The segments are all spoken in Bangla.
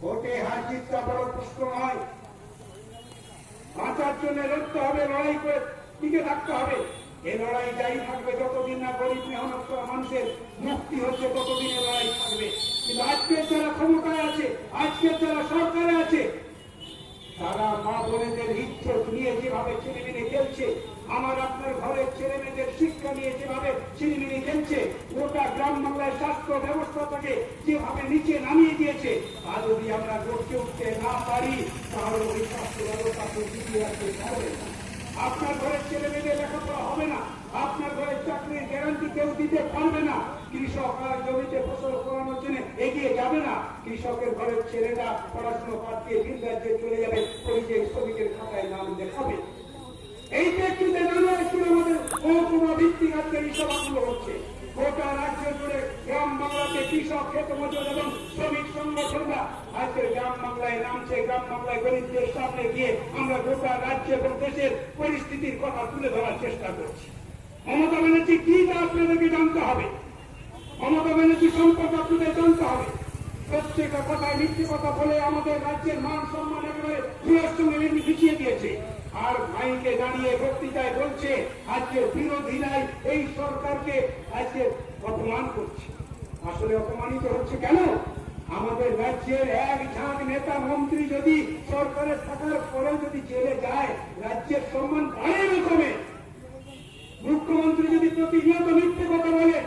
ভোটে হার জিতটা বড় প্রশ্ন নয়। বাঁচার জন্য লড়তে হবে, লড়াই করে টিকে থাকতে হবে। এই লড়াই যাই থাকবে, যতদিন না গরিব মেহনত মানুষের মুক্তি হচ্ছে, ততদিন এ লড়াই থাকবে। কিন্তু আজকের যারা ক্ষমতায় আছে, আজকের যারা সরকারে তারা মা বোনেদের ইজ্জত নিয়ে যেভাবে ছেলেমেয়ে খেলছে, আমার আপনার ঘরের ছেলে মেয়েদের শিক্ষা নিয়ে যেভাবে চিনিমিনি খেলছে, গোটা গ্রাম বাংলায় স্বাস্থ্য ব্যবস্থাটাকে যেভাবে নিচে নামিয়ে দিয়েছে আর যদি আমরা গড়তে উঠতে না পারি, তাহলে ওই স্বাস্থ্য পারবে আপনার ঘরের ছেলে মেয়েদের লেখাপড়া হবে না আপনার ঘরের চাকরির গ্যারান্টি কেউ দিতে পারবে না কৃষক আর জমিতে ফসল করানোর জন্য এগিয়ে যাবে না কৃষকের ঘরের ছেলেরা পড়াশোনা দিয়ে ভিন রাজ্যে চলে যাবে পরিচয় শ্রমিকের খাতায় নাম দেখাবে। এই প্রেক্ষিতে নানা মহকুমা ভিত্তিক আজকে হচ্ছে। গোটা রাজ্য জুড়ে গ্রাম বাংলাতে কৃষক, ক্ষেত মজুর এবং শ্রমিক সংগঠনরা আজকের গ্রাম বাংলায় নামছে। গ্রাম বাংলায় গরিবদের সামনে গিয়ে আমরা গোটা রাজ্য এবং দেশের পরিস্থিতির কথা তুলে ধরার চেষ্টা করছি। মমতা ব্যানার্জি কি আপনাদেরকে জানতে হবে? মমতা ব্যানার্জি সম্পর্কে আপনাদের জানতে হবে। প্রত্যেকটা কথায় মিথ্যে কথা বলে আমাদের রাজ্যের মান সম্মান একেবারে পিছিয়ে দিয়েছে। আর ভাইকে দাঁড়িয়ে বক্তৃতায় বলছে, আজকে বিরোধীরাই এই সরকারকে আজকে অপমান করছে। আসলে অপমানিত হচ্ছে কেন? আমাদের রাজ্যের এক ঝাঁক নেতা মন্ত্রী যদি সরকারের থাকার পরেও যদি জেলে যায়, রাজ্যের সম্মান বাড়ে কমে মুখ্যমন্ত্রী যদি প্রতিনিয়ত মিথ্যে কথা বলে,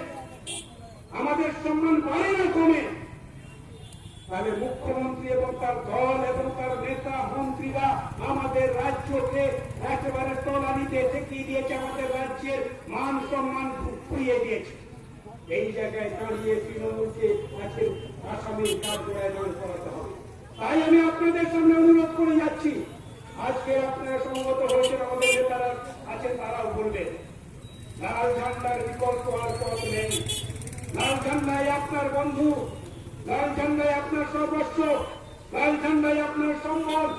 আমাদের সম্মান বাড়ে না তাহলে মুখ্যমন্ত্রী এবং তার দল এবং তার নেতা, মন্ত্রীরা আমাদের রাজ্যকে একেবারে তলানিতে ঠেকিয়ে দিয়েছে, আমাদের রাজ্যের মান সম্মান ফুরিয়ে দিয়েছে। এই জায়গায় দাঁড়িয়ে তৃণমূলকে আজকে আসামির কাজ জোড়ায় করাতে হবে। তাই আমি আপনাদের সামনে অনুরোধ করে যাচ্ছি। আজকে আপনারা সম্মত হয়েছেন, আমাদের নেতারা আছেন, তারাও বলবেন, লাল ঝান্ডার বিকল্প আর পথ নেই। লাল ঝান্ডায় আপনার বন্ধু লাল ঝান্ডায় আপনার সর্বস্ব, লাল ঝান্ডায় আপনার সম্মান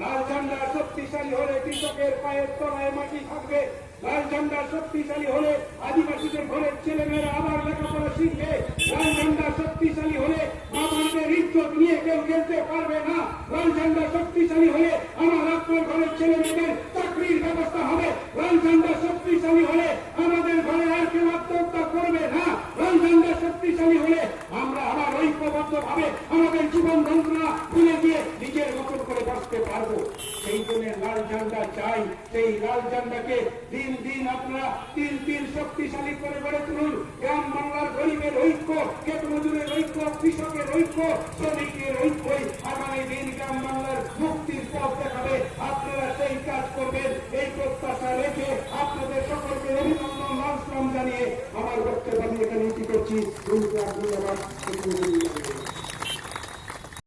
লাল ঝান্ডা শক্তিশালী হলে কৃষকের পায়ের তলায় মাটি থাকবে। লাল ঝান্ডা শক্তিশালী হলে আদিবাসীদের ঘরের ছেলেমেয়েরা আবার লেখাপড়া শিখবে। লাল ঝান্ডা শক্তিশালী হলে আমাদের ইজ্জত নিয়ে কেউ খেলতে পারবে না। লাল ঝান্ডা শক্তিশালী হলে আমার আপনার ঘরের ছেলে মেয়েদের চাকরির ব্যবস্থা হবে। লাল ঝান্ডা শক্তিশালী হলে আমাদের ঘরে আর কেউ আত্মহত্যা করবে না। লাল ঝান্ডা শক্তিশালী হলে আমরা আবার ভাবে আমাদের জীবন যন্ত্রণা ভুলে গিয়ে নিজের মতন করে বাঁচতে পারব। সেই জন্য লাল ঝান্ডা চাই, সেই লাল ঝান্ডাকে দিন দিন আপনারা তিন তিন শক্তিশালী করে গড়ে তুলুন। গ্রাম বাংলার গরিবের ঐক্য, ক্ষেত মজুরের ঐক্য, কৃষকের ঐক্য, শ্রমিকের ঐক্যই আগামী দিন গ্রাম বাংলার মুক্তির পথ দেখাবে আপনারা সেই কাজ করবেন এই প্রত্যাশা রেখে আপনাদের সকলকে অভিনন্দন নমস্কার জানিয়ে আমার বক্তব্য আমি এখানে কি করছি ধন্যবাদ